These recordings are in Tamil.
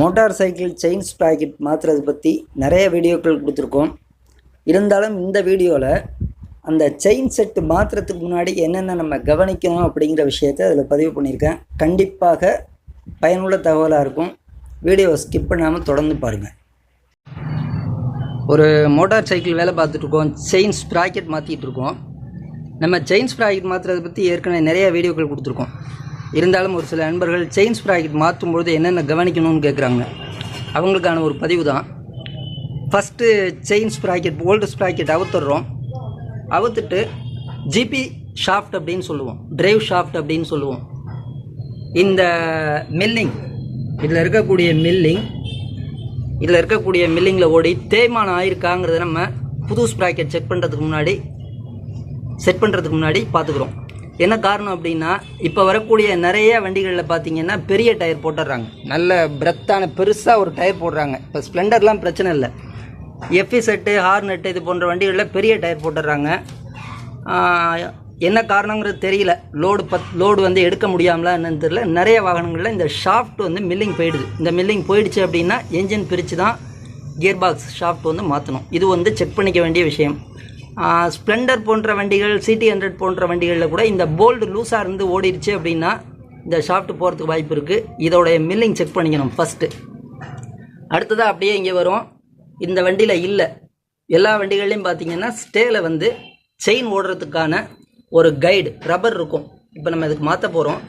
மோட்டார் சைக்கிள் செயின் ஸ்ப்ராக்கெட் மாற்றுறது பற்றி நிறைய வீடியோக்கள் கொடுத்துருக்கோம். இருந்தாலும் இந்த வீடியோவில் அந்த செயின் செட்டு மாற்றுறதுக்கு முன்னாடி என்னென்ன நம்ம கவனிக்கணும் அப்படிங்கிற விஷயத்தை அதில் பதிவு பண்ணியிருக்கேன். கண்டிப்பாக பயனுள்ள தகவலாக இருக்கும். வீடியோவை ஸ்கிப் பண்ணாமல் தொடர்ந்து பாருங்கள் ஒரு மோட்டார் சைக்கிள் வேலை பார்த்துட்ருக்கோம் செயின் ஸ்ப்ராக்கெட் மாற்றிட்டுருக்கோம் நம்ம செயின் ஸ்ப்ராக்கெட் மாற்றுறதை பற்றி ஏற்கனவே நிறைய வீடியோக்கள் கொடுத்துருக்கோம். இருந்தாலும் ஒரு சில நண்பர்கள் செயின் ஸ்ப்ராக்கெட் மாற்றும்பொழுது என்னென்ன கவனிக்கணும்னு கேட்குறாங்க அவங்களுக்கான ஒரு பதிவு தான் first chain sprocket old sprocket அவுத்துடுறோம். அவுத்துட்டு ஜிபி ஷாஃப்ட் அப்படின்னு சொல்லுவோம். டிரைவ் ஷாஃப்ட் அப்படின்னு சொல்லுவோம். இந்த மில்லிங் இதில் இருக்கக்கூடிய மில்லிங் இதில் இருக்கக்கூடிய மில்லிங்கில் ஓடி தேய்மானம் ஆயிருக்காங்கிறத நம்ம புது ஸ்ப்ராக்கெட் செக் பண்ணுறதுக்கு முன்னாடி செட் பண்ணுறதுக்கு முன்னாடி பார்த்துக்குறோம். என்ன காரணம் அப்படின்னா இப்போ வரக்கூடிய நிறைய வண்டிகளில் பார்த்தீங்கன்னா பெரிய டயர் போட்டுடுறாங்க நல்ல பிரத்தான பெருசாக ஒரு டயர் போடுறாங்க. இப்போ ஸ்ப்ளெண்டர்லாம் பிரச்சனை இல்லை. எஃப்இ செட்டு ஹார்னெட்டு இது போன்ற வண்டிகளில் பெரிய டயர் போட்டுடுறாங்க என்ன காரணங்கிறது தெரியல. லோடு பத் லோடு வந்து எடுக்க முடியாமலா என்னன்னு தெரியல. நிறைய வாகனங்களில் இந்த ஷாஃப்ட் வந்து மில்லிங் போயிடுது. இந்த மில்லிங் போயிடுச்சு அப்படின்னா என்ஜின் பிரித்து தான் கியர் பாக்ஸ் ஷாஃப்ட் வந்து மாற்றணும் இது வந்து செக் பண்ணிக்க வேண்டிய விஷயம். ஸ்ப்ளெண்டர் போன்ற வண்டிகள் சிடி ஹண்ட்ரட் போன்ற வண்டிகளில் கூட இந்த போல்டு லூஸாக இருந்து ஓடிடுச்சு அப்படின்னா இந்த ஷாஃப்ட் போகிறதுக்கு வாய்ப்பு இருக்குது இதோடைய மில்லிங் செக் பண்ணிக்கணும் ஃபஸ்ட்டு அடுத்ததாக அப்படியே இங்கே வரும். இந்த வண்டியில் இல்லை. எல்லா வண்டிகள்லையும் பார்த்தீங்கன்னா ஸ்டேல வந்து செயின் ஓடுறதுக்கான ஒரு கைடு ரப்பர் இருக்கும். இப்போ நம்ம இதுக்கு மாற்ற போகிறோம்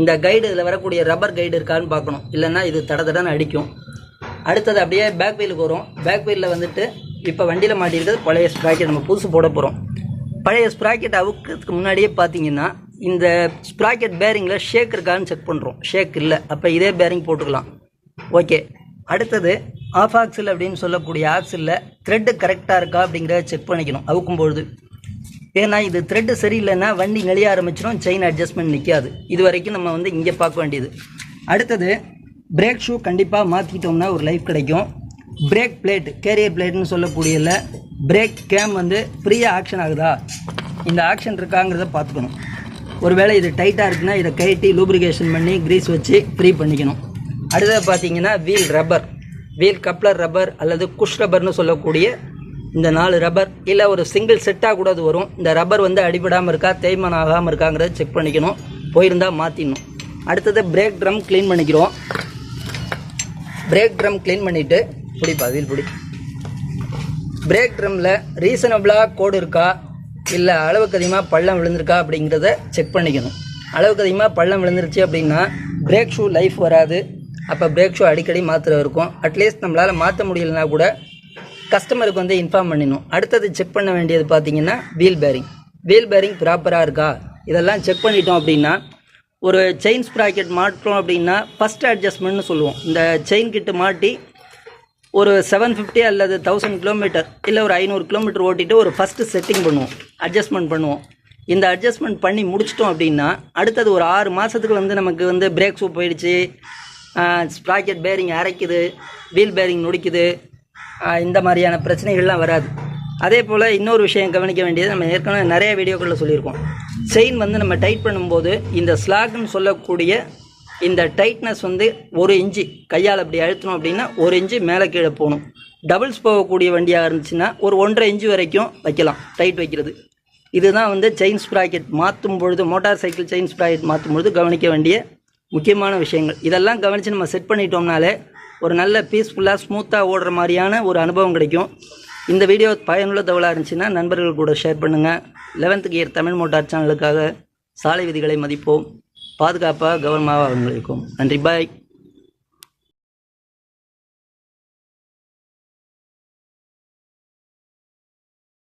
இந்த கைடு இதில் வரக்கூடிய ரப்பர் கைடு இருக்கான்னு பார்க்கணும். இல்லைன்னா இது தட தடன்னு அடிக்கும். அடுத்தது அப்படியே பேக் வீலுக்கு வரும். பேக் வீலில் வந்துட்டு இப்போ வண்டியில் மாட்டியிருக்கிறது பழைய ஸ்ப்ராக்கெட் நம்ம புதுசு போட போகிறோம் பழைய ஸ்ப்ராக்கெட் அவுக்கிறதுக்கு முன்னாடியே பார்த்தீங்கன்னா இந்த ஸ்ப்ராக்கெட் பேரிங்கில் ஷேக் இருக்கான்னு செக் பண்ணுறோம் ஷேக் இல்லை. அப்போ இதே பேரிங் போட்டுக்கலாம். ஓகே அடுத்தது ஆஃப் ஆக்சில் அப்படின்னு சொல்லக்கூடிய ஆக்சிலில் த்ரெட்டு கரெக்டாக இருக்கா அப்படிங்கிறத செக் பண்ணிக்கணும். அவுக்கும்பொழுது ஏன்னா இது த்ரெட்டு சரியில்லைன்னா வண்டி நெளிய ஆரம்பிச்சிடும் செயின் அட்ஜஸ்ட்மெண்ட் நிற்காது இது வரைக்கும் நம்ம வந்து இங்கே பார்க்க வேண்டியது. அடுத்தது பிரேக் ஷூ கண்டிப்பாக மாற்றிக்கிட்டோம்னா ஒரு லைஃப் கிடைக்கும். பிரேக் பிளேட் கேரியர் பிளேட்னு சொல்லக்கூடியல பிரேக் கேம் வந்து ஃப்ரீயாக ஆக்ஷன் ஆகுதா? இந்த ஆக்ஷன் இருக்காங்கிறத பார்த்துக்கணும். ஒருவேளை இது டைட்டாக இருக்குன்னா இதை கைட்டி லூப்ரிகேஷன் பண்ணி கிரீஸ் வச்சு ஃப்ரீ பண்ணிக்கணும். அடுத்தது பார்த்தீங்கன்னா wheel rubber wheel coupler rubber அல்லது குஷ் ரப்பர்னு சொல்லக்கூடிய இந்த நாலு ரப்பர் இல்லை ஒரு சிங்கிள் செட்டாக கூட அது வரும். இந்த ரப்பர் வந்து அடிபடாமல் இருக்கா தேய்மானம் ஆகாமல் இருக்காங்கிறத செக் பண்ணிக்கணும். போயிருந்தால் மாற்றிடணும் அடுத்தது பிரேக் ட்ரம் க்ளீன் பண்ணிக்கிறோம். பிரேக் ட்ரம் க்ளீன் பண்ணிவிட்டு பிடிப்பா வீல் பிடி. பிரேக் ட்ரம்மில் ரீசனபிளாக கோடு இருக்கா? இல்லை அளவுக்கு அதிகமாக பள்ளம் விழுந்திருக்கா அப்படிங்கிறத செக் பண்ணிக்கணும். அளவுக்கு அதிகமாக பள்ளம் விழுந்துருச்சு அப்படின்னா பிரேக் ஷூ லைஃப் வராது. அப்போ பிரேக் ஷூ அடிக்கடி மாத்திர இருக்கும். அட்லீஸ்ட் நம்மளால் மாற்ற முடியலனா கூட கஸ்டமருக்கு வந்து இன்ஃபார்ம் பண்ணிடணும். அடுத்தது செக் பண்ண வேண்டியது பார்த்தீங்கன்னா வீல் பேரிங் வீல் பேரிங் ப்ராப்பராக இருக்கா? இதெல்லாம் செக் பண்ணிட்டோம் அப்படின்னா ஒரு செயின் ஸ்ப்ராக்கெட் மாட்டுறோம் அப்படின்னா ஃபஸ்ட் அட்ஜஸ்ட்மெண்ட்னு சொல்லுவோம். இந்த செயின் கிட்ட மாட்டி ஒரு செவன் ஃபிஃப்டி அல்லது தௌசண்ட் கிலோமீட்டர் இல்லை ஒரு ஐநூறு கிலோமீட்டர் ஓட்டிட்டு ஒரு ஃபஸ்ட்டு செட்டிங் பண்ணுவோம். அட்ஜஸ்ட்மெண்ட் பண்ணுவோம். இந்த அட்ஜஸ்ட்மெண்ட் பண்ணி முடிச்சிட்டோம் அப்படின்னா அடுத்தது ஒரு ஆறு மாதத்துக்கு வந்து நமக்கு வந்து பிரேக் ஷூ போயிடுச்சு. ஸ்ப்ராக்கெட் பேரிங் அரைக்குது வீல் பேரிங் நொடிக்குது. இந்த மாதிரியான பிரச்சனைகள்லாம் வராது. அதே போல் இன்னொரு விஷயம் கவனிக்க வேண்டியது நம்ம ஏற்கனவே நிறைய வீடியோக்களில் சொல்லியிருக்கோம். செயின் வந்து நம்ம டைட் பண்ணும்போது இந்த ஸ்லாக்னு சொல்லக்கூடிய இந்த டைட்னஸ் வந்து ஒரு இன்ச்சு கையால் அப்படி அழுத்தணும் அப்படின்னா ஒரு இன்ச்சு மேலே கீழே போகணும். டபுள்ஸ் போகக்கூடிய வண்டியாக இருந்துச்சுன்னா ஒரு ஒன்றரை இன்ச்சு வரைக்கும் வைக்கலாம் டைட் வைக்கிறது. இதுதான் வந்து செயின் ஸ்ப்ராக்கெட் மாற்றும் பொழுது மோட்டார் சைக்கிள் செயின் ஸ்ப்ராக்கெட் மாற்றும் பொழுது கவனிக்க வேண்டிய முக்கியமான விஷயங்கள். இதெல்லாம் கவனித்து நம்ம செட் பண்ணிட்டோம்னாலே ஒரு நல்ல பீஸ்ஃபுல்லாக ஸ்மூத்தாக ஓடுற மாதிரியான ஒரு அனுபவம் கிடைக்கும். இந்த வீடியோ பயனுள்ள தகவலாக இருந்துச்சுன்னா நண்பர்கள் கூட ஷேர் பண்ணுங்கள் லெவன்த் கியர் தமிழ் மோட்டார் சேனலுக்காக சாலை விதிகளை மதிப்போம். பாதுகாப்பாக கவனமாக இருக்கும் நன்றி பாய்